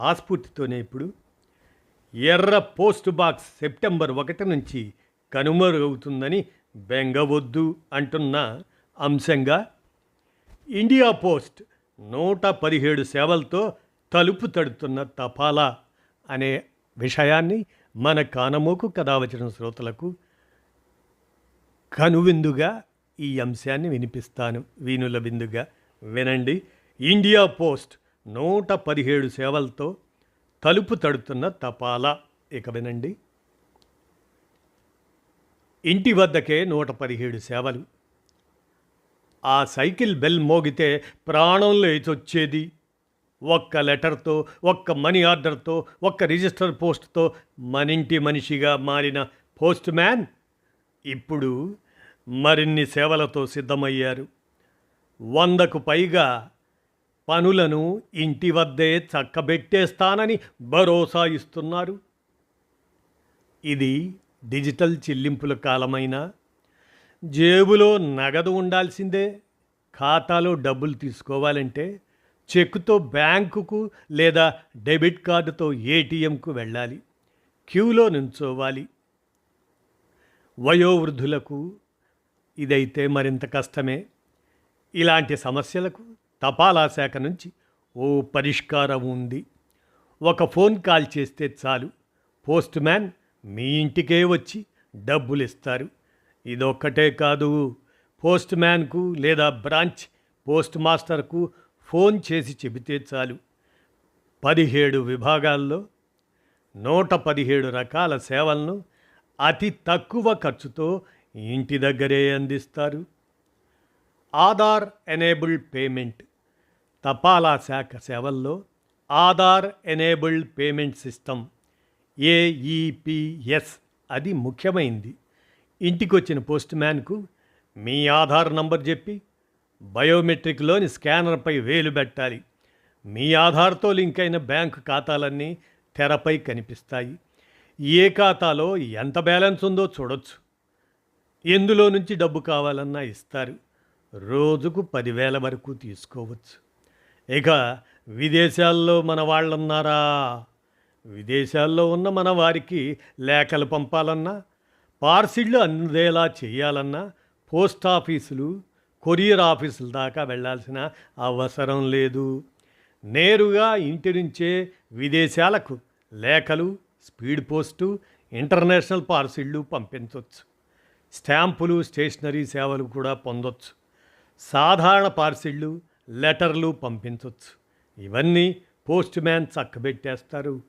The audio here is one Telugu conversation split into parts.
ఆస్ఫూర్తితోనే ఇప్పుడు ఎర్ర పోస్ట్ బాక్స్ సెప్టెంబర్ ఒకటి నుంచి కనుమరుగవుతుందని బెంగవద్దు అంటున్న అంశంగా ఇండియా పోస్ట్ నూట పదిహేడు సేవలతో తలుపు తడుతున్న తపాలా అనే విషయాన్ని మన కానమోకు కథావచన శ్రోతలకు కనువిందుగా ఈ అంశాన్ని వినిపిస్తాను. వీనుల విందుగా వినండి. ఇండియా పోస్ట్ నూట పదిహేడు సేవలతో తలుపు తడుతున్న తపాలా. ఇక వినండి. ఇంటి వద్దకే నూట పదిహేడు సేవలు. ఆ సైకిల్ బెల్ మోగితే ప్రాణం లేచొచ్చేది. ఒక్క లెటర్తో ఒక్క మనీ ఆర్డర్తో ఒక్క రిజిస్టర్ పోస్ట్తో మనింటి మనిషిగా మారిన పోస్ట్ మ్యాన్ ఇప్పుడు మరిన్ని సేవలతో సిద్ధమయ్యారు. వందకు పైగా పనులను ఇంటి వద్దే చక్కబెట్టేస్తానని భరోసా ఇస్తున్నారు. ఇది డిజిటల్ చెల్లింపుల కాలమైనా? జేబులో నగదు ఉండాల్సిందే. ఖాతాలో డబ్బులు తీసుకోవాలంటే చెక్కుతో బ్యాంకుకు లేదా డెబిట్ కార్డుతో ఏటీఎంకు వెళ్ళాలి. క్యూలో నుంచోవాలి. వయోవృద్ధులకు ఇదైతే మరింత కష్టమే. ఇలాంటి సమస్యలకు తపాలా శాఖ నుంచి ఓ పరిష్కారం ఉంది. ఒక ఫోన్ కాల్ చేస్తే చాలు. పోస్ట్ మ్యాన్ మీ ఇంటికే వచ్చి డబ్బులు ఇస్తారు ఇదొక్కటే కాదు. పోస్ట్ మ్యాన్కు లేదా బ్రాంచ్ పోస్ట్ మాస్టర్కు ఫోన్ చేసి చెబితే చాలు. పదిహేడు విభాగాల్లో నూట పదిహేడు రకాల సేవలను అతి తక్కువ ఖర్చుతో ఇంటి దగ్గరే అందిస్తారు. ఆధార్ ఎనేబుల్డ్ పేమెంట్ తపాలా శాఖ సేవల్లో Aadhaar enabled payment system AEPS అది ముఖ్యమైంది. ఇంటికొచ్చిన పోస్ట్ మ్యాన్కు మీ ఆధార్ నంబర్ చెప్పి బయోమెట్రిక్లోని స్కానర్పై వేలు పెట్టాలి. మీ ఆధార్తో లింక్ అయిన బ్యాంకు ఖాతాలన్నీ తెరపై కనిపిస్తాయి. ఏ ఖాతాలో ఎంత బ్యాలెన్స్ ఉందో చూడొచ్చు. ఎందులో నుంచి డబ్బు కావాలన్నా ఇస్తారు. రోజుకు పదివేల వరకు తీసుకోవచ్చు. ఇక విదేశాల్లో మన వాళ్ళున్నారా? విదేశాల్లో ఉన్న మన వారికి లేఖలు పంపాలన్నా పార్సిళ్ళు అందేలా చేయాలన్నా పోస్ట్ ఆఫీసులు కొరియర్ ఆఫీసుల దాకా వెళ్ళాల్సిన అవసరం లేదు. నేరుగా ఇంటి నుంచే విదేశాలకు లేఖలు స్పీడ్ పోస్టు ఇంటర్నేషనల్ పార్సిళ్ళు పంపించవచ్చు స్టాంపులు స్టేషనరీ సేవలు కూడా పొందొచ్చు. సాధారణ పార్సిళ్ళు లెటర్లు పంపించవచ్చు ఇవన్నీ పోస్ట్ మ్యాన్ చక్కబెట్టేస్తారు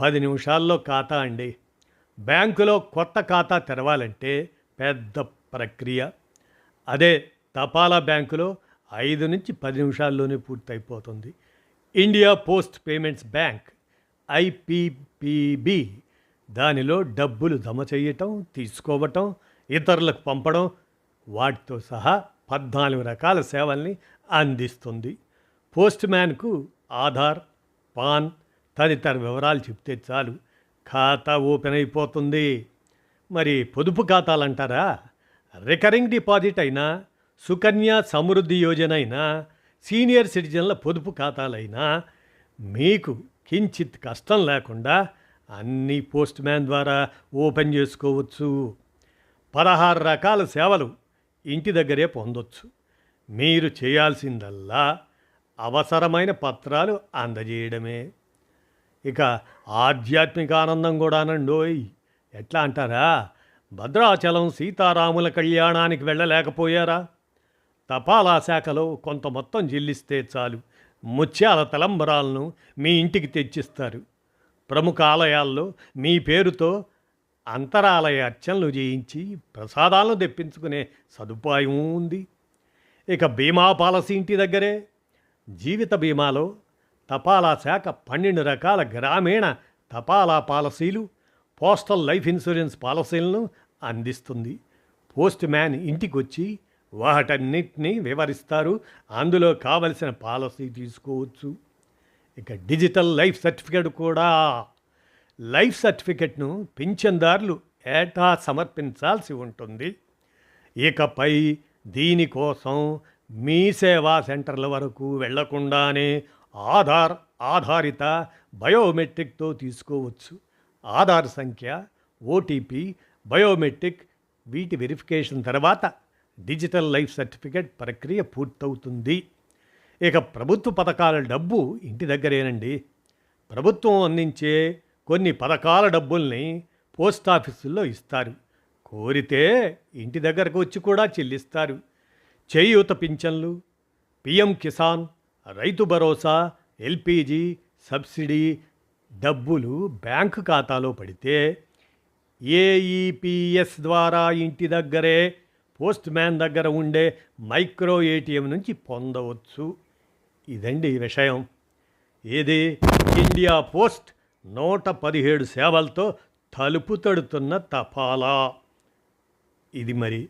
పది నిమిషాల్లో ఖాతా అండి. బ్యాంకులో కొత్త ఖాతా తెరవాలంటే పెద్ద ప్రక్రియ. అదే తపాలా బ్యాంకులో ఐదు నుంచి పది నిమిషాల్లోనే పూర్తయిపోతుంది. India post payments bank IPPB దానిలో డబ్బులు జమ చేయటం తీసుకోవటం ఇతరులకు పంపడం వాటితో సహా పద్నాలుగు రకాల సేవల్ని అందిస్తుంది. పోస్ట్ మ్యాన్కు ఆధార్ పాన్ తదితర వివరాలు చెప్తే చాలు. ఖాతా ఓపెన్ అయిపోతుంది. మరి పొదుపు ఖాతాలు అంటారా రికరింగ్ డిపాజిట్ అయినా సుకన్య సమృద్ధి యోజన అయినా సీనియర్ సిటిజన్ల పొదుపు ఖాతాలైనా మీకు కించిత్ కష్టం లేకుండా అన్ని పోస్ట్ మ్యాన్ ద్వారా ఓపెన్ చేసుకోవచ్చు. పదహారు రకాల సేవలు ఇంటి దగ్గరే పొందొచ్చు. మీరు చేయాల్సిందల్లా అవసరమైన పత్రాలు అందజేయడమే. ఇక ఆధ్యాత్మిక ఆనందం కూడానండోయ్ ఎట్లా అంటారా? భద్రాచలం సీతారాముల కళ్యాణానికి వెళ్ళలేకపోయారా? తపాలా శాఖలో కొంత మొత్తం చెల్లిస్తే చాలు. ముత్యాల తలంబరాలను మీ ఇంటికి తెచ్చిస్తారు. ప్రముఖ ఆలయాల్లో మీ పేరుతో అంతరాలయ అర్చనలు చేయించి ప్రసాదాలను తెప్పించుకునే సదుపాయం ఉంది. ఇక బీమా పాలసీ ఇంటి దగ్గరే. జీవిత బీమాలో తపాలా శాఖ పన్నెండు రకాల గ్రామీణ తపాలా పాలసీలు పోస్టల్ లైఫ్ ఇన్సూరెన్స్ పాలసీలను అందిస్తుంది. పోస్ట్ మ్యాన్ ఇంటికి వచ్చి వాటన్నిటినీ వివరిస్తారు. అందులో కావలసిన పాలసీ తీసుకోవచ్చు. ఇక డిజిటల్ లైఫ్ సర్టిఫికేట్ కూడా. లైఫ్ సర్టిఫికెట్ను పింఛన్దారులు ఏటా సమర్పించాల్సి ఉంటుంది. ఇకపై దీనికోసం మీ సేవా సెంటర్ల వరకు వెళ్ళకుండానే ఆధార్ ఆధారిత బయోమెట్రిక్తో తీసుకోవచ్చు. ఆధార్ సంఖ్య ఓటీపీ బయోమెట్రిక్ వీటి వెరిఫికేషన్ తర్వాత డిజిటల్ లైఫ్ సర్టిఫికేట్ ప్రక్రియ పూర్తవుతుంది. ఇక ప్రభుత్వ పథకాల డబ్బు ఇంటి దగ్గరేనండి. ప్రభుత్వం అందించే కొన్ని పథకాల డబ్బుల్ని పోస్ట్ ఆఫీసుల్లో ఇస్తారు. కోరితే ఇంటి దగ్గరకు వచ్చి కూడా చెల్లిస్తారు. చేయూత పింఛన్లు PM Kisan Rythu Bharosa LPG subsidy డబ్బులు బ్యాంకు ఖాతాలో పడితే ఏఈపిఎస్ ద్వారా ఇంటి దగ్గరే పోస్ట్ మ్యాన్ దగ్గర ఉండే మైక్రో ఏటీఎం నుంచి పొందవచ్చు. ఇదండి విషయం. ఇది ఇండియా పోస్ట్ నూట పదిహేడు సేవలతో తలుపు తడుతున్న తపాలా. ఇది మరి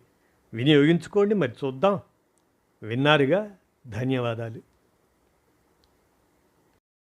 వినియోగించుకోండి మరి చూద్దాం. విన్నారుగా? ధన్యవాదాలు.